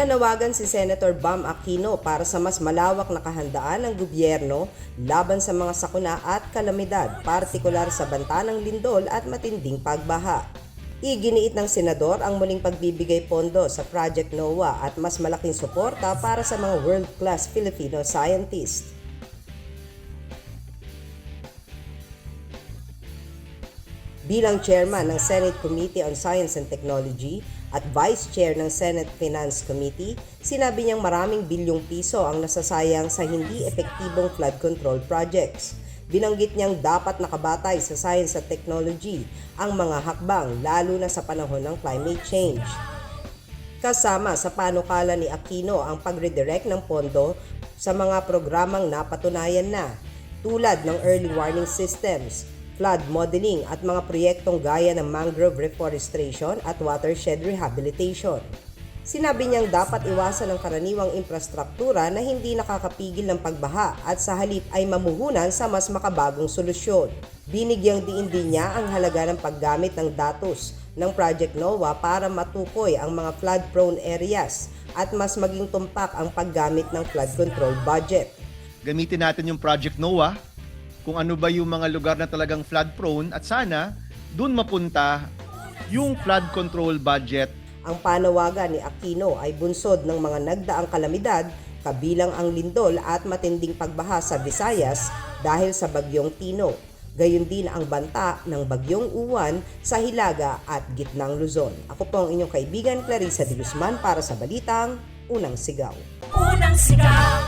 Nananawagan si Senator Bam Aquino para sa mas malawak na kahandaan ng gobyerno laban sa mga sakuna at kalamidad, partikular sa banta ng lindol at matinding pagbaha. Iginiit ng senador ang muling pagbibigay pondo sa Project NOAA at mas malaking suporta para sa mga world-class Filipino scientists. Bilang chairman ng Senate Committee on Science and Technology at vice chair ng Senate Finance Committee, sinabi niyang maraming bilyong piso ang nasasayang sa hindi epektibong flood control projects. Binanggit niyang dapat nakabatay sa science at technology ang mga hakbang lalo na sa panahon ng climate change. Kasama sa panukala ni Aquino ang pagredirect ng pondo sa mga programang napatunayan na tulad ng early warning systems, flood modeling at mga proyektong gaya ng mangrove reforestation at watershed rehabilitation. Sinabi niyang dapat iwasan ang karaniwang infrastruktura na hindi nakakapigil ng pagbaha at sa halip ay mamuhunan sa mas makabagong solusyon. Binigyang diin din niya ang halaga ng paggamit ng datos ng Project NOAA para matukoy ang mga flood-prone areas at mas maging tumpak ang paggamit ng flood control budget. Gamitin natin yung Project NOAA kung ano ba yung mga lugar na talagang flood prone at sana dun mapunta yung flood control budget Ang panawagan ni Aquino ay bunsod ng mga nagdaang kalamidad kabilang ang lindol at matinding pagbaha sa Visayas dahil sa bagyong Tino. Gayon din ang banta ng bagyong Uwan sa Hilaga at Gitnang Luzon. Ako po ang inyong kaibigan Clarissa de Guzman para sa Balitang Unang Sigaw. Unang sigaw